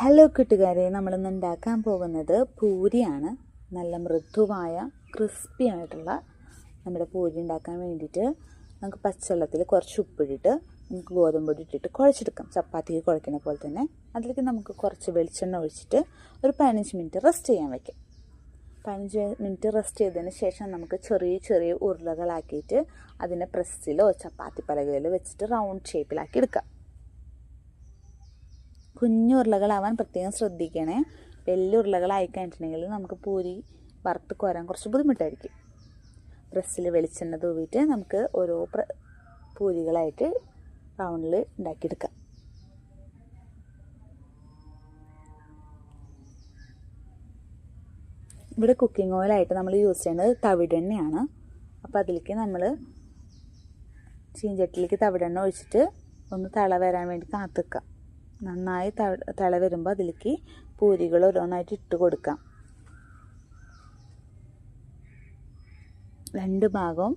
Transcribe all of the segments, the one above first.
Hello കൂട്ടുകാരെ. നമ്മളിന്ന് ഉണ്ടാക്കാൻ പോകുന്നത് പൂരിയാണ്. നല്ല മൃദുവായ ക്രിസ്പി ആയിട്ടുള്ള നമ്മുടെ പൂരി ഉണ്ടാക്കാൻ വേണ്ടിയിട്ട് നമുക്ക് പച്ചവെള്ളത്തിൽ കുറച്ച് ഉപ്പിട്ടിട്ട് നമുക്ക് ഗോതമ്പ് പൊടി ഇട്ടിട്ട് കുഴച്ചെടുക്കാം. ചപ്പാത്തിക്ക് കുഴക്കുന്ന പോലെ തന്നെ. അതിലേക്ക് നമുക്ക് കുറച്ച് വെളിച്ചെണ്ണ ഒഴിച്ചിട്ട് ഒരു പതിനഞ്ച് മിനിറ്റ് റെസ്റ്റ് ചെയ്യാൻ വയ്ക്കാം പതിനഞ്ച് മിനിറ്റ് റെസ്റ്റ് ചെയ്തതിന് ശേഷം നമുക്ക് ചെറിയ ചെറിയ ഉരുളകളാക്കിയിട്ട് അതിനെ പ്രസ്സിലോ ചപ്പാത്തി പലകയിലോ വെച്ചിട്ട് റൗണ്ട് ഷേപ്പിലാക്കി എടുക്കാം. കുഞ്ഞു ഉരുളകളാവാൻ പ്രത്യേകം ശ്രദ്ധിക്കണേ. വലിയ ഉരുളകളായി കഴിഞ്ഞിട്ടുണ്ടെങ്കിൽ നമുക്ക് പൂരി വറുത്ത് കോരാൻ കുറച്ച് ബുദ്ധിമുട്ടായിരിക്കും. പ്രസ്സിൽ വെളിച്ചെണ്ണ തൂവിയിട്ട് നമുക്ക് ഓരോ പ്ര പൂരികളായിട്ട് റൗണ്ടിൽ ഉണ്ടാക്കിയെടുക്കാം. ഇവിടെ കുക്കിംഗ് ഓയിലായിട്ട് നമ്മൾ യൂസ് ചെയ്യുന്നത് തവിടെണ്ണയാണ് അപ്പോൾ അതിലേക്ക് നമ്മൾ ചീഞ്ചട്ടിലേക്ക് തവിടെണ്ണ ഒഴിച്ചിട്ട് ഒന്ന് തള വരാൻ വേണ്ടി കാത്തു വെക്കാം നന്നായി തിള വരുമ്പോൾ അതിലേക്ക് പൂരികൾ ഓരോന്നായിട്ട് ഇട്ട് കൊടുക്കാം. രണ്ട് ഭാഗം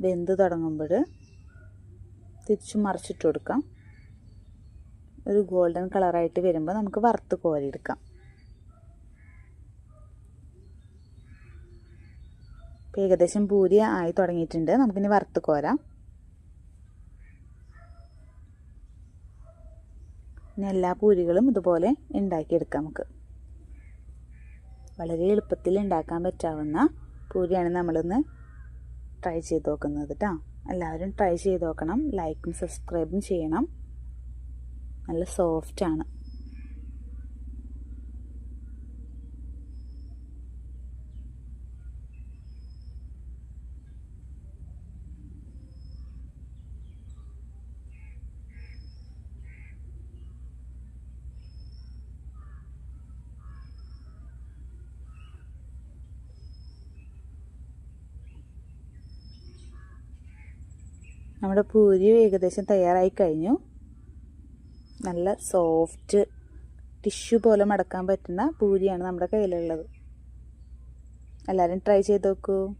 വെന്ത് തുടങ്ങുമ്പോൾ തിരിച്ചു മറിച്ചിട്ട് കൊടുക്കാം. ഒരു ഗോൾഡൻ കളറായിട്ട് വരുമ്പോൾ നമുക്ക് വറുത്ത് കോരിയെടുക്കാം. ഏകദേശം പൂരി ആയി തുടങ്ങിയിട്ടുണ്ട്. നമുക്കിനി വറുത്ത് കോരാം. ഇനി എല്ലാ പൂരികളും ഇതുപോലെ ഉണ്ടാക്കിയെടുക്കാം നമുക്ക്. വളരെ എളുപ്പത്തിൽ ഉണ്ടാക്കാൻ പറ്റാവുന്ന പൂരിയാണ് നമ്മളിന്ന് ട്രൈ ചെയ്ത് നോക്കുന്നത് കേട്ടോ എല്ലാവരും ട്രൈ ചെയ്ത് നോക്കണം. ലൈക്കും സബ്സ്ക്രൈബും ചെയ്യണം. നല്ല സോഫ്റ്റാണ് നമ്മുടെ പൂരി ഏകദേശം തയ്യാറായി കഴിഞ്ഞു. നല്ല സോഫ്റ്റ് ടിഷ്യൂ പോലെ മടക്കാൻ പറ്റുന്ന പൂരിയാണ് നമ്മുടെ കയ്യിലുള്ളത്. എല്ലാവരും ട്രൈ ചെയ്ത് നോക്കൂ.